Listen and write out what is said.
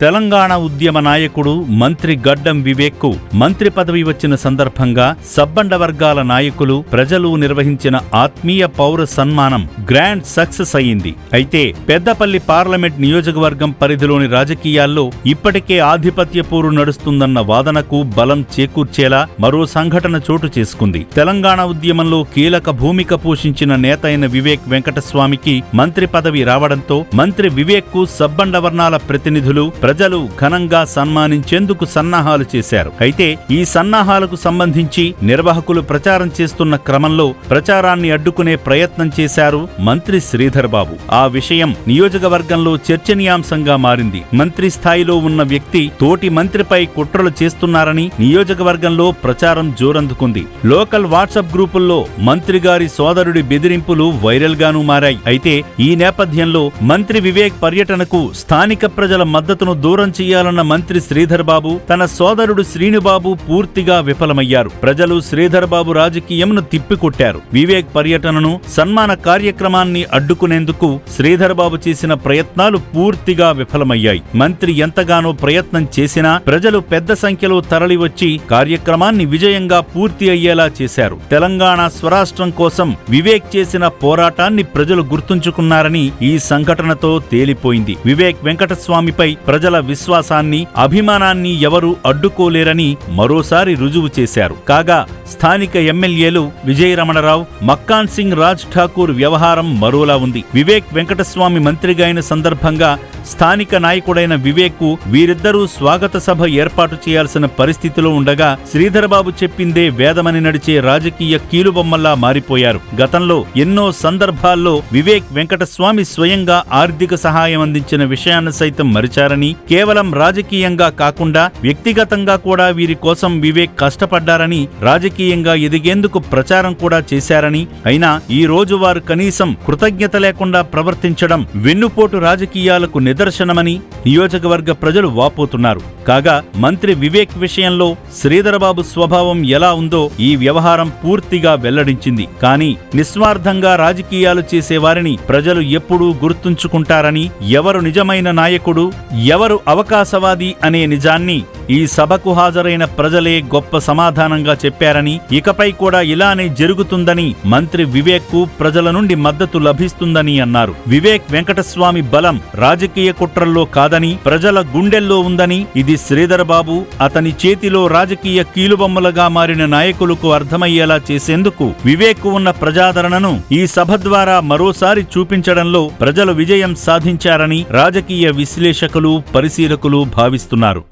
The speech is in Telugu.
తెలంగాణ ఉద్యమ నాయకుడు మంత్రి గడ్డం వివేక్కు మంత్రి పదవి వచ్చిన సందర్భంగా సబ్బండ వర్గాల నాయకులు ప్రజలు నిర్వహించిన ఆత్మీయ పౌర సన్మానం గ్రాండ్ సక్సెస్ అయింది అయితే పెద్దపల్లి పార్లమెంట్ నియోజకవర్గం పరిధిలోని రాజకీయాల్లో ఇప్పటికే ఆధిపత్య పోరు నడుస్తుందన్న వాదనకు బలం చేకూర్చేలా మరో సంఘటన చోటు చేసుకుంది. తెలంగాణ ఉద్యమంలో కీలక భూమిక పోషించిన నేత అయిన వివేక్ వెంకటస్వామికి మంత్రి పదవి రావడంతో మంత్రి వివేక్కు సబ్బండ వర్ణాల ప్రతినిధులు ప్రజలు ఘనంగా సన్మానించేందుకు సన్నాహాలు చేశారు. అయితే ఈ సన్నాహాలకు సంబంధించి నిర్వాహకులు ప్రచారం చేస్తున్న క్రమంలో ప్రచారాన్ని అడ్డుకునే ప్రయత్నం చేశారు మంత్రి శ్రీధర్ బాబు. ఆ విషయం నియోజకవర్గంలో చర్చనీయాంశంగా మారింది. మంత్రి స్థాయిలో ఉన్న వ్యక్తి తోటి మంత్రిపై కుట్రలు చేస్తున్నారని నియోజకవర్గంలో ప్రచారం జోరందుకుంది. లోకల్ వాట్సాప్ గ్రూపుల్లో మంత్రి గారి సోదరుడి బెదిరింపులు వైరల్ గాను మారాయి. అయితే ఈ నేపథ్యంలో మంత్రి వివేక్ పర్యటనకు స్థానిక ప్రజల మద్దతును దూరం చేయాలన్న మంత్రి శ్రీధర్ బాబు తన సోదరుడు శ్రీనుబాబు పూర్తిగా విఫలమయ్యారు. ప్రజలు శ్రీధర్ బాబు రాజకీయంను తిప్పికొట్టారు. వివేక్ పర్యటనను సన్మాన కార్యక్రమాన్ని అడ్డుకునేందుకు శ్రీధర్ బాబు చేసిన ప్రయత్నాలు పూర్తిగా విఫలమయ్యాయి. మంత్రి ఎంతగానో ప్రయత్నం చేసినా ప్రజలు పెద్ద సంఖ్యలో తరలివచ్చి కార్యక్రమాన్ని విజయంగా పూర్తి అయ్యేలా చేశారు. తెలంగాణ స్వరాష్ట్రం కోసం వివేక్ చేసిన పోరాటాన్ని ప్రజలు గుర్తుంచుకున్నారని ఈ సంఘటనతో తేలిపోయింది. వివేక్ వెంకటస్వామిపై ప్రజల విశ్వాసాన్ని అభిమానాన్ని ఎవరూ అడ్డుకోలేరని మరోసారి రుజువు చేశారు. కాగా స్థానిక ఎమ్మెల్యేలు విజయరమణరావు మక్కాన్ సింగ్ రాజ్ ఠాకూర్ వ్యవహారం మరోలా ఉంది. వివేక్ వెంకటస్వామి మంత్రిగా అయిన సందర్భంగా స్థానిక నాయకుడైన వివేక్కు వీరిద్దరూ స్వాగత సభ ఏర్పాటు చేయాల్సిన పరిస్థితిలో ఉండగా శ్రీధరబాబు చెప్పిందే వేదమని నడిచే రాజకీయ కీలుబొమ్మల్లా మారిపోయారు. గతంలో ఎన్నో సందర్భాల్లో వివేక్ వెంకటస్వామి స్వయంగా ఆర్థిక సహాయం అందించిన విషయాన్ని సైతం మరిచారని కేవలం రాజకీయంగా కాకుండా వ్యక్తిగతంగా కూడా వీరి కోసం వివేక్ కష్టపడ్డారని రాజకీయ రాజకీయంగా ఎదిగేందుకు ప్రచారం కూడా చేశారని. అయినా ఈ రోజు వారు కనీసం కృతజ్ఞత లేకుండా ప్రవర్తించడం వెన్నుపోటు రాజకీయాలకు నిదర్శనమని నియోజకవర్గ ప్రజలు వాపోతున్నారు. కాగా మంత్రి వివేక్ విషయంలో శ్రీధరబాబు స్వభావం ఎలా ఉందో ఈ వ్యవహారం పూర్తిగా వెల్లడించింది. కానీ నిస్వార్థంగా రాజకీయాలు చేసేవారిని ప్రజలు ఎప్పుడూ గుర్తుంచుకుంటారని ఎవరు నిజమైన నాయకుడు ఎవరు అవకాశవాది అనే నిజాన్ని ఈ సభకు హాజరైన ప్రజలే గొప్ప సమాధానంగా చెప్పారని ఇకపై కూడా ఇలానే జరుగుతుందని మంత్రి వివేక్కు ప్రజల నుండి మద్దతు లభిస్తుందని అన్నారు. వివేక్ వెంకటస్వామి బలం రాజకీయ కుట్రల్లో కాదని ప్రజల గుండెల్లో ఉందని ఇది శ్రీధరబాబు అతని చేతిలో రాజకీయ కీలుబొమ్మలుగా మారిన నాయకులకు అర్థమయ్యేలా చేసేందుకు వివేక్ ఉన్న ప్రజాదరణను ఈ సభ ద్వారా మరోసారి చూపించడంలో ప్రజలు విజయం సాధించారని రాజకీయ విశ్లేషకులు పరిశీలకులు భావిస్తున్నారు.